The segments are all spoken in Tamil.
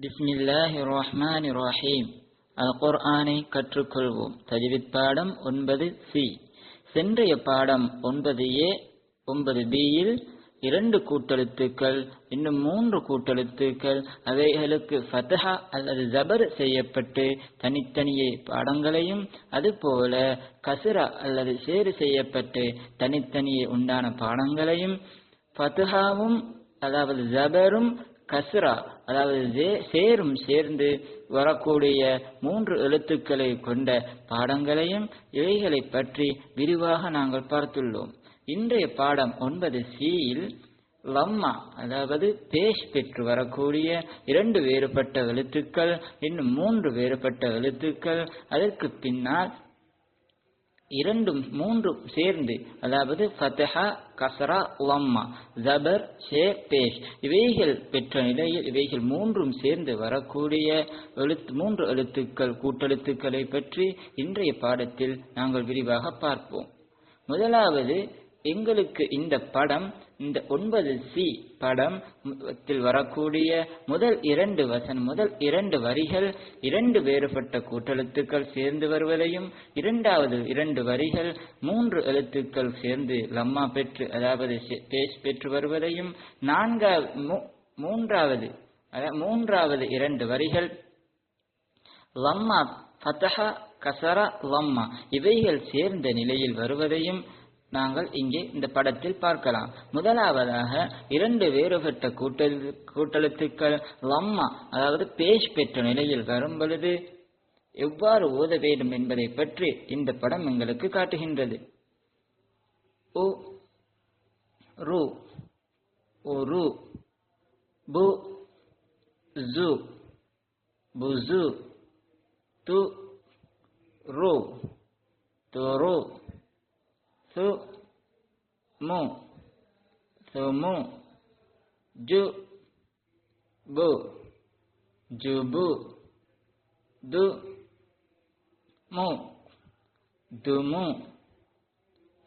பிஸ்மில்லாஹிர்ரஹ்மானிர்ரஹீம். அல் குர்ஆனை கற்றுக்கொள்வோம். தஜ்வித் பாடம் ஒன்பது சி. சென்றைய பாடம் ஒன்பது ஏ ஒன்பது பியில் இரண்டு கூட்டெழுத்துக்கள் இன்னும் மூன்று கூட்டெழுத்துக்கள். அவைகளுக்கு ஃபதஹா அல்லது ஜபர் செய்யப்பட்டு தனித்தனியே பாடங்களையும் அதுபோல கசுரா அல்லது சேறு செய்யப்பட்டு தனித்தனியே உண்டான பாடங்களையும் ஃபதுஹாவும் அதாவது ஜபரும் கஸ்ரா அதாவது சே- சேரும் சேர்ந்து வரக்கூடிய மூன்று எழுத்துக்களை கொண்ட பாடங்களையும் இவைகளை பற்றி விரிவாக நாங்கள் பார்த்துள்ளோம். இன்றைய பாடம் ஒன்பது சியில் லம்மா அதாவது பேஷ் பெற்று வரக்கூடிய இரண்டு வேறுபட்ட எழுத்துக்கள் இன்னும் மூன்று வேறுபட்ட எழுத்துக்கள் அதற்கு பின்னால் இரண்டும் மூன்றும் சேர்ந்து அதாவது ஃபத்ஹா கசரா லம்மா ஜபர் ஷே பேஷ். இவைகள் பெற்ற நிலையில் இவைகள் மூன்றும் சேர்ந்து வரக்கூடிய எழுத்து மூன்று எழுத்துக்கள் கூட்டெழுத்துக்களை பற்றி இன்றைய பாடத்தில் நாங்கள் விரிவாக பார்ப்போம். முதலாவது எங்களுக்கு இந்த படம் இந்த ஒன்பது சி படம் வரக்கூடிய முதல் இரண்டு வசன் முதல் இரண்டு வரிகள் இரண்டு வேறுபட்ட கூட்டெழுத்துக்கள் சேர்ந்து வருவதையும் இரண்டாவது இரண்டு வரிகள் மூன்று எழுத்துக்கள் சேர்ந்து லம்மா பெற்று அதாவது பேஸ் பெற்று வருவதையும் நான்காவது மூ- மூன்றாவது மூன்றாவது இரண்டு வரிகள் லம்மா ஃபதஹா கசரா லம்மா இவைகள் சேர்ந்த நிலையில் வருவதையும் நாங்கள் இங்கே இந்த படத்தில் பார்க்கலாம். முதலாவதாக இரண்டு வேறுபட்ட கூட்டல் கூட்டெழுத்துக்கள் லம்மா அதாவது பேஷ் பெற்ற நிலையில் வரும் பொழுது எவ்வாறு ஓத வேண்டும் என்பதை பற்றி இந்த படம் எங்களுக்கு காட்டுகின்றது. ஓ ரூ ஓ ரூ. mu sumu ju bu jubu du mu dumu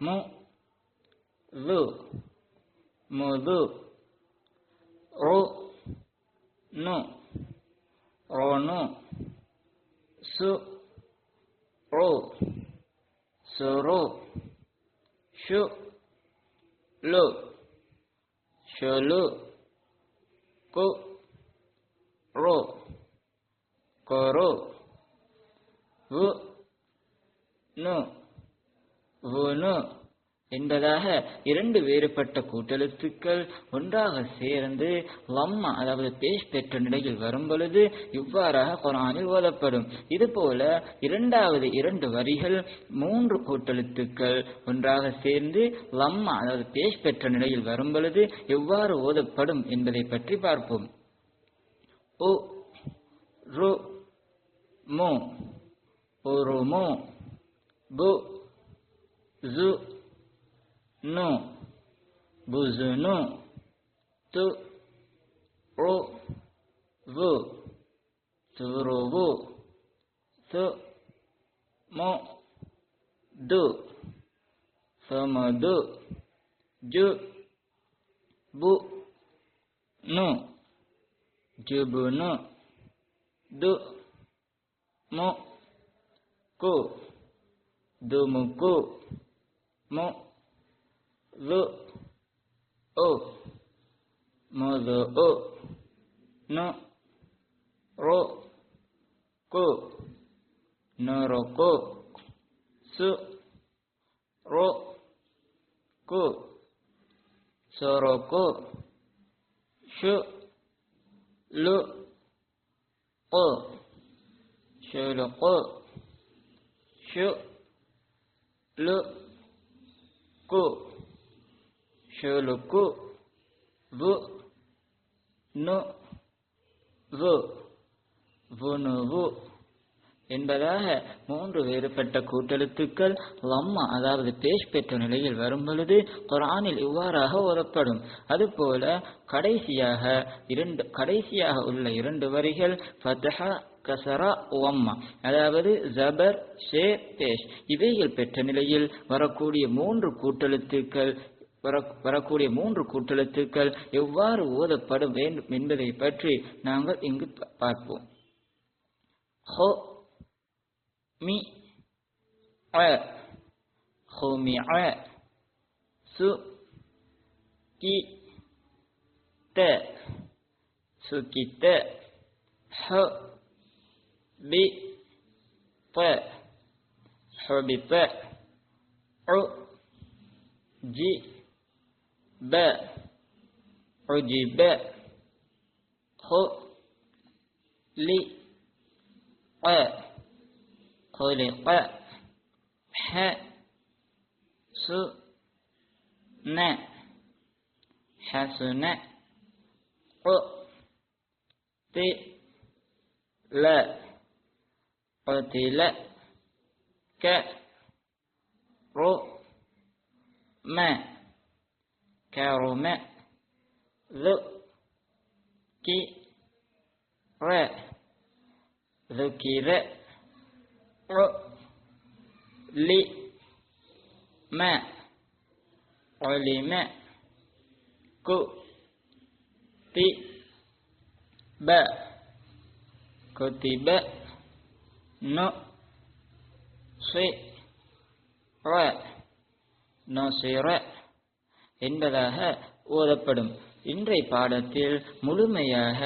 mu lu mudu ru nu ronu su ru suru shu lu. Shulu ku. Ru. Kuru hu. Nu. Hunu. என்பதாக இரண்டு வேறுபட்ட கூட்டெழுத்துக்கள் ஒன்றாக சேர்ந்து லம்மா அதாவது பேஷ் பெற்ற நிலையில் வரும் பொழுது இவ்வாறாக குரானில் ஓதப்படும். இதுபோல இரண்டாவது இரண்டு வரிகள் மூன்று கூட்டெழுத்துக்கள் ஒன்றாக சேர்ந்து லம்மா அதாவது பேஷ் பெற்ற நிலையில் வரும் பொழுது எவ்வாறு ஓதப்படும் என்பதை பற்றி பார்ப்போம். ஓ ரு மு உருமு பு ஜு nu buzunu tu ru vu turubu tu mu du samadu ju bu nu jubunu du mu ku dumuku mu lu o mau lu o no roku no roku su lu'u mudhu'u nuruku nuruku suruku suruku syu lu'u syuluku syu lu'ku சுருக்கு ஷு லு கு ஷுலுக்கு ஷு வு நு என்பதாக மூன்று வேறுபட்ட கூட்டெழுத்துக்கள் லம்மா அதாவது பேஷ் பெற்ற நிலையில் வரும் பொழுது குரானில் இவ்வாறாக ஓதப்படும் அதுபோல கடைசியாக இரண்டு கடைசியாக உள்ள இரண்டு வரிகள் ஃபத்ஹா கசரா ஒம்மா அதாவது ஜபர் ஷே பேஷ் இவைகள் பெற்ற நிலையில் வரக்கூடிய மூன்று கூட்டெழுத்துக்கள் வரக்கூடிய மூன்று கூட்டெழுத்துக்கள் எவ்வாறு ஓதப்படும் வேண்டும் என்பதை பற்றி நாங்கள் இங்கு பார்ப்போம். ஹோ மி அ ஹோமி அ சு கி த சுகித்த ஹ பி ப ஹபிப உ ஜி ب عجب خ لي ق خلق ح س ن حسن ق ت ل قتل ك رو ما كرم ذكر ذكر علم علم كتب كتب نصر نصر என்பதாக ஓதப்படும். இன்றைய பாடத்தில் முழுமையாக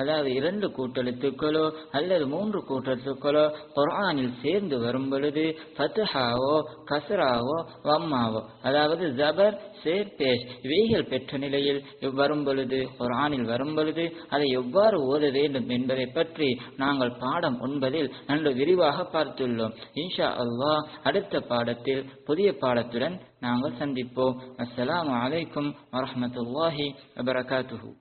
அதாவது இரண்டு கூட்டெழுத்துக்களோ அல்லது மூன்று கூட்டெழுத்துக்களோ குரானில் சேர்ந்து வரும் பொழுது ஃபத்ஹாவோ கசராவோ வம்மாவோ அதாவது ஜபர் சேர் பேஷ் இவைகள் பெற்ற நிலையில் வரும் பொழுது குரானில் வரும் பொழுது அதை எவ்வாறு ஓத வேண்டும் என்பதை பற்றி நாங்கள் பாடம் ஒன்பதில் நன்கு விரிவாக பார்த்துள்ளோம். இன்ஷா அல்லாஹ் அடுத்த பாடத்தில் புதிய பாடத்துடன் நாங்கள் சந்திப்போம் அஸ்ஸலாமு அலைக்கும் வரஹ்மத்துல்லாஹி வபரகாத்துஹு